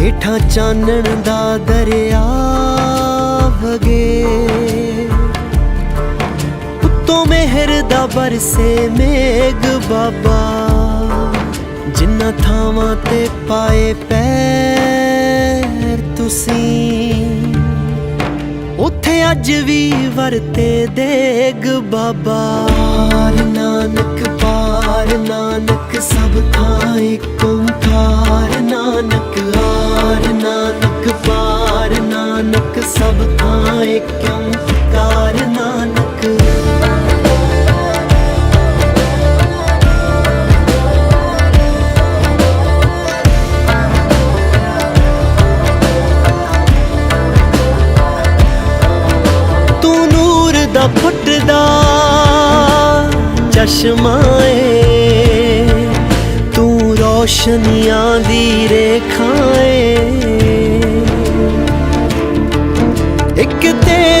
ਹੇਠਾਂ ਚਾਨਣ ਦਾ ਦਰਿਆ ਵਗੇ। ਉੱਤੋਂ ਮਿਹਰ ਦਾ ਬਰਸੇ ਮੇਗ ਬਾਬਾ। ਜਿੰਨਾ ਥਾਵਾਂ ਤੇ ਪਾਏ ਪੈਰ ਤੁਸੀਂ, ਉੱਥੇ ਅੱਜ ਵੀ ਵਰਤੇ ਦੇਗ ਬਾਬਾ। ਨਾਨਕ, ਪਾਰ ਨਾਨਕ, ਸਭ ਥਾਂ ਏਕ ਓੰਕਾਰ ਨਾਨਕ। ਥਾਂ ਏਕ ਨਾਨਕ ਤੂੰ ਨੂਰ ਦਾ ਫੁੱਟਦਾ ਚਸ਼ਮਾ ਏ ਤੂੰ ਰੋਸ਼ਨੀਆਂ ਦੀ ਰੇਖਾ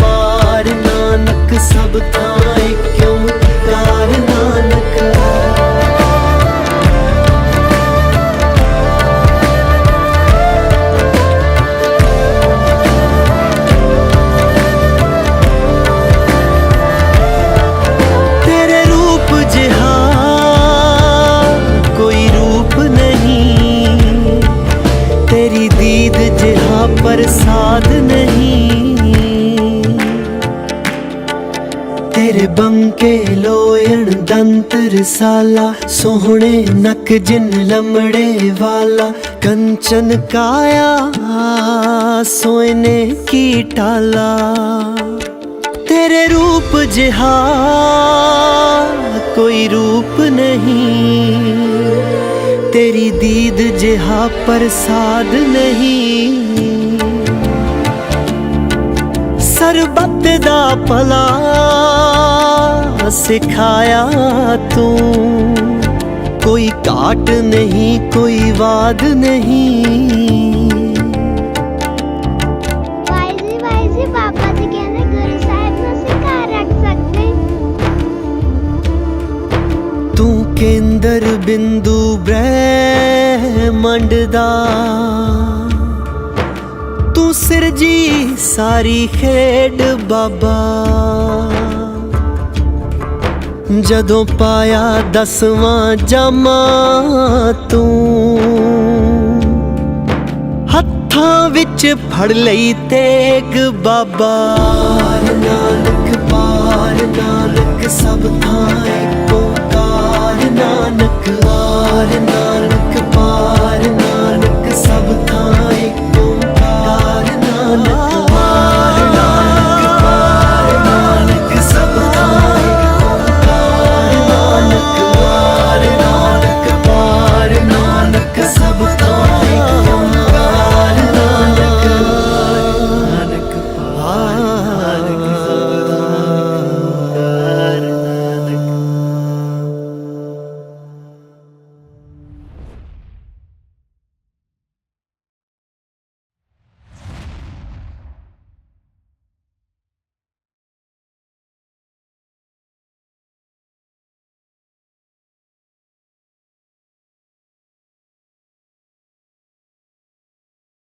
ਪਾਰ ਨਾਨਕ ਸਭ ਥਾਂ ਬੰਕੇ ਲੋਇਣ ਦੰਤ ਰਸਾਲਾ ਸੋਹਣੇ ਨਕ ਜਿਨ ਲਮੜੇ ਵਾਲਾ, ਕੰਚਨ ਕਾਇਆ, ਸੋਇਨੇ ਕੀ ਟਾਲਾ। ਤੇਰੇ ਰੂਪ ਜਿਹਾ ਕੋਈ ਰੂਪ ਨਹੀਂ, ਤੇਰੀ ਦੀਦ ਜਿਹਾ ਪ੍ਰਸਾਦ ਨਹੀਂ। ਸਰਬੱਤ ਦਾ ਭਲਾ ਸਿਖਾਇਆ ਤੂੰ। ਕੋਈ ਘਾਟ ਨਹੀਂ, ਕੋਈ ਵਾਦ ਨਹੀਂ। ਵਾਈ ਜੀ ਪਾਪਾ ਜੀ ਕਹਿੰਦੇ ਗੁਰੂ ਸਾਹਿਬ ਨੂੰ ਅਸੀਂ ਰੱਖ ਸਕਦੇ ਤੂੰ ਕੇਂਦਰ ਬਿੰਦੂ ਬ੍ਰਹਿਮੰਡ ਦਾ। ਤੂੰ ਸਿਰਜੀ ਸਾਰੀ ਖੇਡ ਬਾਬਾ। ਜਦੋਂ ਪਾਇਆ ਦਸਵਾਂ ਜਾਮਾ ਤੂੰ। ਹੱਥਾਂ ਵਿੱਚ ਫੜ ਲਈ ਤੇਗ ਬਾਬਾ। ਨਾਨਕ ਪਾਰ, ਨਾਨਕ ਸਭ ਥਾਂ ਏਕ ਓੰਕਾਰ ਨਾਨਕ